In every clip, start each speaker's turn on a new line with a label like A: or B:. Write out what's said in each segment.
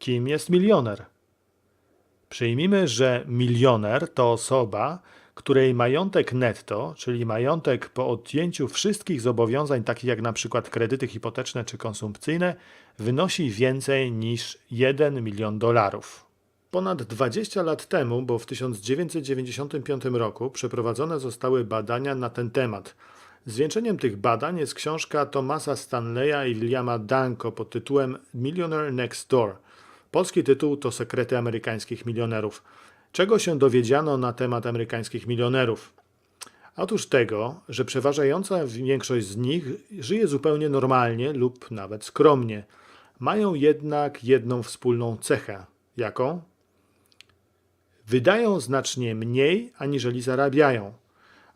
A: Kim jest milioner? Przyjmijmy, że milioner to osoba, której majątek netto, czyli majątek po odjęciu wszystkich zobowiązań, takich jak na przykład kredyty hipoteczne czy konsumpcyjne, wynosi więcej niż 1 milion dolarów. Ponad 20 lat temu, bo w 1995 roku, przeprowadzone zostały badania na ten temat. Zwieńczeniem tych badań jest książka Thomasa Stanleya i Williama Danko pod tytułem Millionaire Next Door. Polski tytuł to Sekrety amerykańskich milionerów. Czego się dowiedziano na temat amerykańskich milionerów? Otóż tego, że przeważająca większość z nich żyje zupełnie normalnie lub nawet skromnie. Mają jednak jedną wspólną cechę. Jaką? Wydają znacznie mniej, aniżeli zarabiają.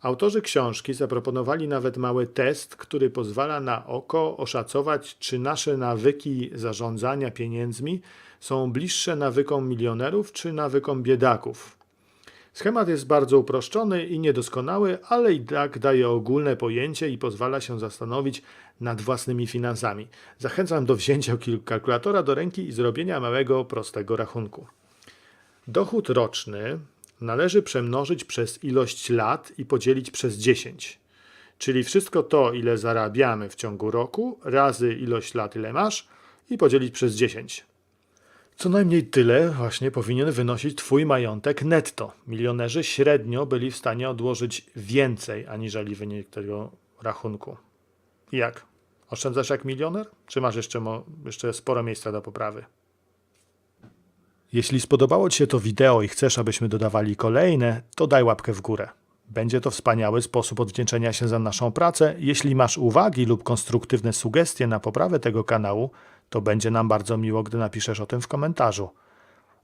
A: Autorzy książki zaproponowali nawet mały test, który pozwala na oko oszacować, czy nasze nawyki zarządzania pieniędzmi są bliższe nawykom milionerów czy nawykom biedaków. Schemat jest bardzo uproszczony i niedoskonały, ale i tak daje ogólne pojęcie i pozwala się zastanowić nad własnymi finansami. Zachęcam do wzięcia kalkulatora do ręki i zrobienia małego, prostego rachunku. Dochód roczny należy przemnożyć przez ilość lat i podzielić przez 10. Czyli wszystko to, ile zarabiamy w ciągu roku, razy ilość lat, ile masz, i podzielić przez 10. Co najmniej tyle właśnie powinien wynosić Twój majątek netto. Milionerzy średnio byli w stanie odłożyć więcej aniżeli wynik tego rachunku. Jak? Oszczędzasz jak milioner? Czy masz jeszcze, jeszcze sporo miejsca do poprawy? Jeśli spodobało Ci się to wideo i chcesz, abyśmy dodawali kolejne, to daj łapkę w górę. Będzie to wspaniały sposób odwdzięczenia się za naszą pracę. Jeśli masz uwagi lub konstruktywne sugestie na poprawę tego kanału, to będzie nam bardzo miło, gdy napiszesz o tym w komentarzu.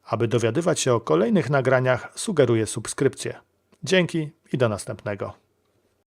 A: Aby dowiadywać się o kolejnych nagraniach, sugeruję subskrypcję. Dzięki i do następnego.